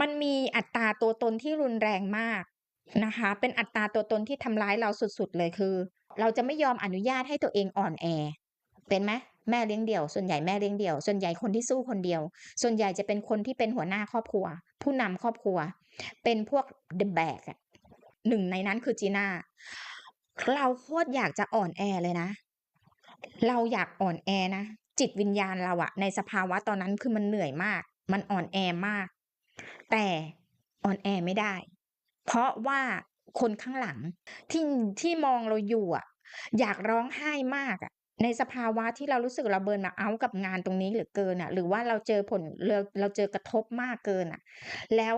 มันมีอัตราตัวตนที่รุนแรงมากนะคะ เป็นอัตราตัวตนที่ทำร้ายเราสุดๆเลยคือ เราจะไม่ยอมอนุญาตให้ตัวเองอ่อนแอ เป็นไหม?แม่เลี้ยงเดี่ยว ส่วนใหญ่แม่เลี้ยงเดี่ยว ส่วนใหญ่คนที่สู้คนเดียว ส่วนใหญ่จะเป็นคนที่เป็นหัวหน้าครอบครัว ผู้นำครอบครัว เป็นพวก The Bag อะหนึ่งในนั้นคือจีน่าเราโคตรอยากจะอ่อนแอเลยนะ เราอยากอ่อนแอนะ จิตวิญญาณเราอะในสภาวะตอนนั้นคือมันเหนื่อยมาก มันอ่อนแอมาก แต่อ่อนแอไม่ได้ เพราะว่าคนข้างหลังที่ที่มองเราอยู่อะ อยากร้องไห้มากอะ ในสภาวะที่เรารู้สึกเราเบิร์นเอาต์กับงานตรงนี้เหลือเกินอะหรือว่าเราเจอผลเราเราเจอกระทบมากเกินอะ แล้ว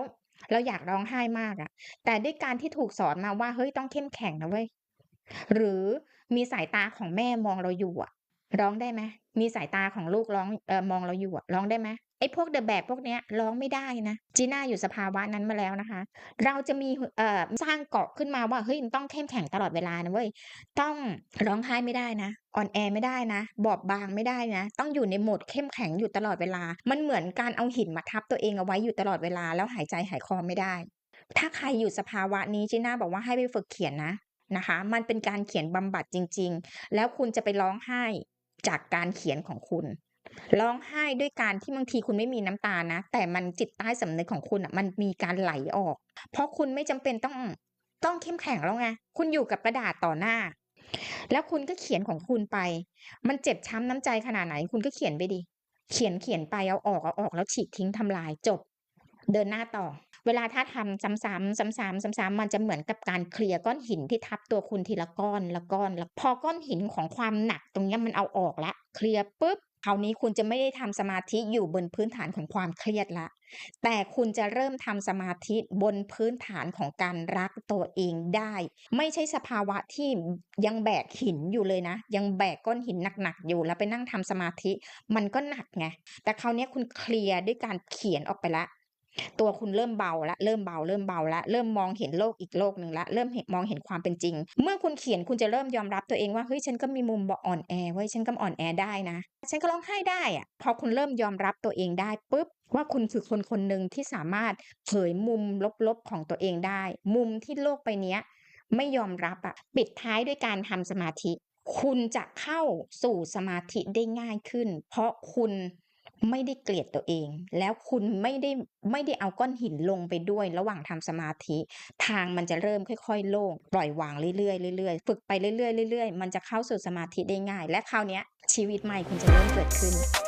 เราอยากร้องไห้มากอะ แต่ด้วยการที่ถูกสอนมาว่าเฮ้ยต้องเข้มแข็งนะเว้ยหรือมีสายตาของแม่มองเราอยู่อะ ร้องได้ไหม?มีสายตาของลูกร้องเออมองเราอยู่อะร้องได้ไหม?ไอ้พวก The Bag พวกเนี้ยร้องไม่ได้นะจีน่าอยู่สภาวะนั้นมาแล้วนะคะ เราจะมีเอ่อสร้างเกาะขึ้นมาว่าเฮ้ยมันต้องเข้มแข็งตลอดเวลานะเว้ยต้องร้องไห้ไม่ได้นะอ่อนแอไม่ได้นะ บอบบางไม่ได้นะ ต้องอยู่ในโหมดเข้มแข็งอยู่ตลอดเวลา มันเหมือนการเอาหินมาทับตัวเองเอาไว้อยู่ตลอดเวลาแล้วหายใจหายคอไม่ได้ ถ้าใครอยู่สภาวะนี้จีน่าบอกว่าให้ไปฝึกเขียนนะนะคะ มันเป็นการเขียนบำบัดจริง ๆ แล้วคุณจะไปร้องไห้ จากการเขียนของคุณ ร้องไห้ด้วยการที่บางทีคุณไม่มีน้ำตานะ แต่มันจิตใต้สำนึกของคุณน่ะมันมีการไหลออก เพราะคุณไม่จำเป็นต้องต้องเข้มแข็งแล้วไงคุณอยู่กับกระดาษต่อหน้า แล้วคุณก็เขียนของคุณไป มันเจ็บช้ำน้ำใจขนาดไหน คุณก็เขียนไปดิเขียนๆไปเอาออกเอาออกแล้วฉีกทิ้งทำลายจบ เดินหน้าต่อ เวลาถ้าทำซ้ำๆซ้ำๆซ้ำๆมันจะเหมือนกับการเคลียร์ก้อนหินที่ทับตัวคุณทีละก้อนละก้อนละพอก้อนหินของความหนักตรงนี้มันเอาออกแล้วเคลียร์ปุ๊บคราวนี้คุณจะไม่ได้ทำสมาธิอยู่บนพื้นฐานของความเครียดแล้วแต่คุณจะเริ่มทำสมาธิบนพื้นฐานของการรักตัวเองได้ ไม่ใช่สภาวะที่ยังแบกหินอยู่เลยนะ ยังแบกก้อนหินหนักๆอยู่แล้วไปนั่งทำสมาธิ มันก็หนักไง แต่คราวนี้คุณเคลียร์ด้วยการเขียนออกไปล้ว ตัวคุณเริ่มเบาแล้วเริ่มเบาเริ่มเบาแล้วเริ่มมองเห็นโลกอีกโลกหนึ่งแล้วเริ่มเห็นมองเห็นความเป็นจริง เมื่อคุณเขียนคุณจะเริ่มยอมรับตัวเองว่าเฮ้ยฉันก็มีมุมบอ่อนแอเว้ยฉันก็อ่อนแอได้นะ ฉันก็ร้องไห้ได้อะพอคุณเริ่มยอมรับตัวเองได้ปุ๊บว่าคุณคือคนคนหนึ่งที่สามารถเผยมุมลบๆของตัวเองได้ มุมที่โลกใบเนี้ย ไม่ยอมรับอะปิดท้ายด้วยการทำสมาธิ คุณจะเข้าสู่สมาธิได้ง่ายขึ้น เพราะคุณ ไม่ได้เกลียดตัวเอง แล้วคุณไม่ได้ไม่ได้เอาก้อนหินลงไปด้วย ระหว่างทำสมาธิ ทางมันจะเริ่มค่อยๆ โล่งปล่อยวางเรื่อยๆเรื่อยๆฝึกไปเรื่อยๆเรื่อยๆมันจะเข้าสู่สมาธิได้ง่าย และคราวนี้ชีวิตใหม่คุณจะเริ่มเกิดขึ้น